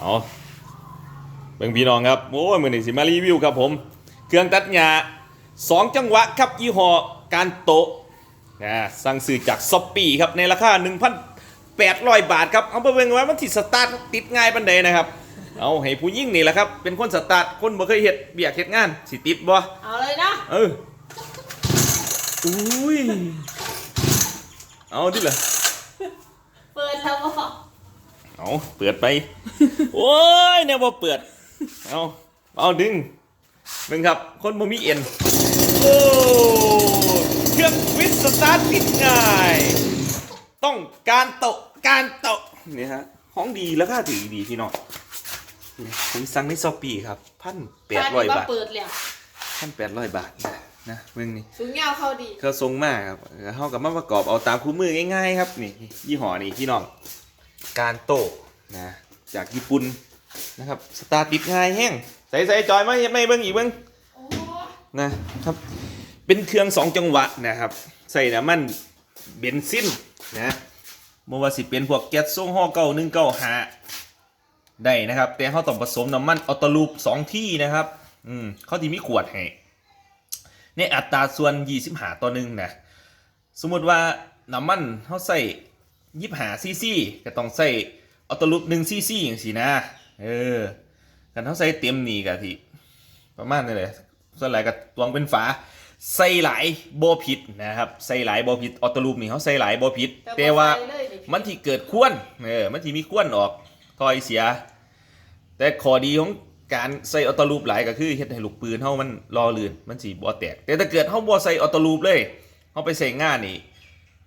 เอาเบิ่งพี่น้องครับโอ้ยมือหนึ่งสิมารีวิวครับผม เครื่องตัดหญ้าสองจังหวะครับยี่ห้อการโตะนะสั่งซื้อจากซอปปี้ครับในราคา 1,800 บาทครับ เอาไปเบิ่งว่ามันติดสตาร์ทติดง่ายปันใดนะครับ เอาให้ผู้ยิ่งนี่แหละครับ เป็นคนสตาร์ทคนบ่เคยเฮ็ดเบียกเฮ็ดงานสิติดบ่เอาเลยนะเอออุ้ยเอาดิล่ะเปิดแล้วบ่ เอาเปิดไป โอ้ยเนี่ยบ่เปิด เอาเอาดึงมึงครับ คนบ่มีเอ็น โอ้เครื่องวิสสตาร์ทติดง่าย ต้องการโตะการโตะนี่ฮะของดีแล้วค่าถือดีพี่น้องนี่ผมสั่งในซอปีครับพันแปดร้อยบาทเปิดแล้วพันแปดร้อยบาทนะนะมึงนี่สูงยาวเข้าดีเขาทรงมากครับเขากับมาประกอบเอาตามคู่มือง่ายๆครับนี่ยี่ห้อนี้พี่น้อง การโตะนะจากญี่ปุ่นนะครับสตาร์ทติดง่ายแห้งใส่ใส่จอยมาเฮ็ดไม่เบิ้งอีกเบิ้งโอ้นะครับเป็นเครื่องสองจังหวะนะครับ ใส่น้ำมันเบนซินนะโมว่าสิเป็นพวกแก๊สโซ่ห่อเก้าหนึ่งเก้าหาได้นะครับ แต่เขาต้องผสมน้ำมันออโตลูปสองที่นะครับอืมเขาที่มีขวดให้ในอัตราส่วน25ต่อหนึ่งนะสมมติว่าน้ำมันเขาใส่ ยี่หาซีซีก็ต้องใส่ออโตลูปหนึ่งซีซีอย่างสีนะ เออกันเขาใส่เต็มนี่กะที่ประมาณนี้เลยส่วนหลายก็ตวงเป็นฝาใส่หลายโบผิดนะครับใส่หลายโบผิดออโตลูปนี่เขาใส่หลายโบผิด แต่ว่าใส่เลยดิมันที่เกิดควนเออมันที่มีควนออกทอยเสีย แต่ข้อดีของการใส่ออโตลูปหลายก็คือเฮ็ดให้ลูกปืนเฮามันรอลื่นมันสิบ่แตก แต่ถ้าเกิดเฮาบ่ใส่ออโตลูปเลยเฮาไปใส่งานนี่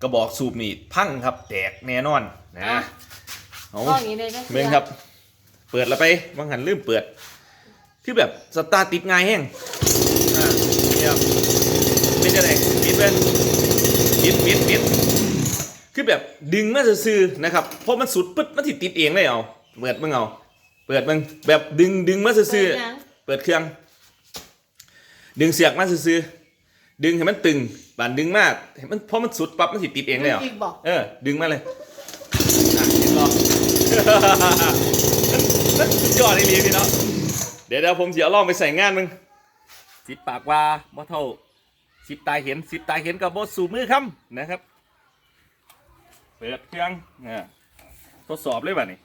กระบอกสูบนี่พังครับ แตกแน่นอนนะเอาก็อย่างนี้เลยนะเบิ่งครับ เปิดแล้วไปบางหันลืมเปิด คือแบบสตาร์ทติดง่ายแห้งอ่าเนี่ยครับเป็นจังไดปิดเป็นปิดปิดปิดคือแบบดึงมาซื่อๆนะครับพอมันสุดปึ๊ดมันติดติดเองเลยเอาเปิดมึงเอาเปิดมึงแบบดึงดึงมาซื่อเปิดยังๆเปิดเครื่อง ดึงเสียกมาซื่อๆ ดึงให้มันตึงบานดึงมากให้มันพอมันสุดปั๊บมันติดติดเองเลยเหรออีกบอก เออ ดึงมาเลยอะเห็นบ่ มันสุดยอดไอ้ลีพี่เนาะเดี๋ยวเดี๋ยวผมจะเอาล่องไปใส่งานมึงสิบปากว่าบ่เท่าสิบตายเห็นสิบตายเห็นกับบ่สู่มือคำนะครับ เปิดเครื่องเนี่ยทดสอบเลยป่ะนี่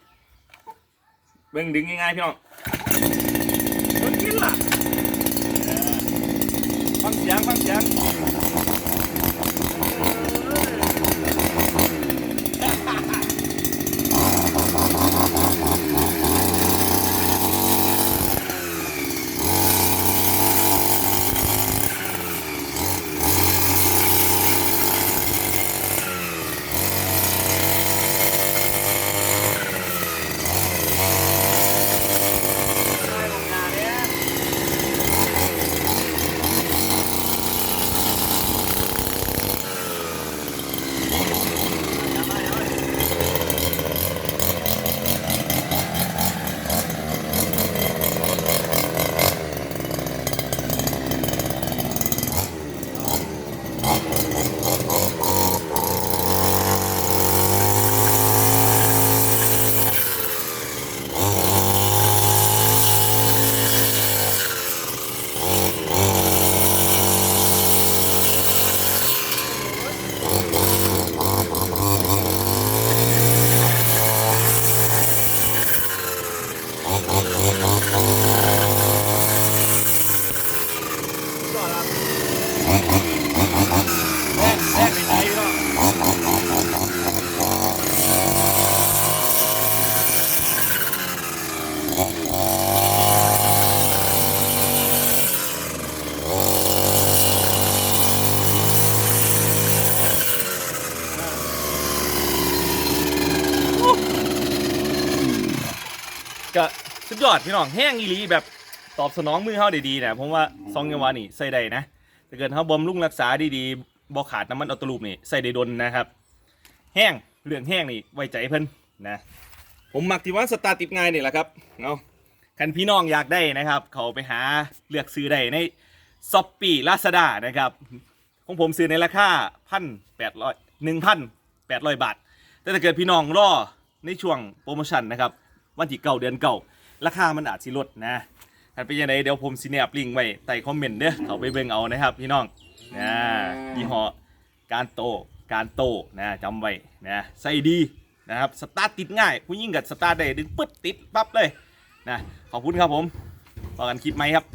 เบิ่งดึงง่ายๆพี่น้องเบิ่งกินล่ะเออฟัง เสียงฟังเสียง ก็สุดยอดพี่น้องแห้งอีหลีแบบตอบสนองมือเขาได้ดีนะผมว่าซองยังวานี่ใส่ได้นะถ้าเกิดเขาบำรุงรักษาดีๆบ่ขาดน้ำมันออโตลูปนี่ใส่ได้ดนนะครับ แห้งเรื่องแห้งนี่ไว้ใจเพิ่นนะผมมักที่ว่าสตาร์ทติดง่ายนี่แหละครับเอาคันพี่น้องอยากได้นะครับ เขาไปหาเลือกซื้อได้ในซอปปี้ลาซาด้านะครับของผมซื้อในราคาพันแปดร้อยหนึ่งพันแปดร้อยบาท แต่ถ้าเกิดพี่น้องรอในช่วงโปรโมชั่นนะครับ วันที่เก่าเดือนเก่า ราคามันอาจสิลดนะถ้าเป็นยังไงเดี๋ยวผมสิแนบลิงก์ไว้ใต้คอมเมนต์เด้อเขาไปเบิ่งเอานะครับพี่น้องนะยี่ห้อการโตการโตนะจำไว้นะใส่ดีนะครับสตาร์ทติดง่ายผู้ยิ่งกับสตาร์ทได้ดึงปึ๊ดติดปั๊บเลยนะขอบคุณครับผมพอกันคลิปไหมครับ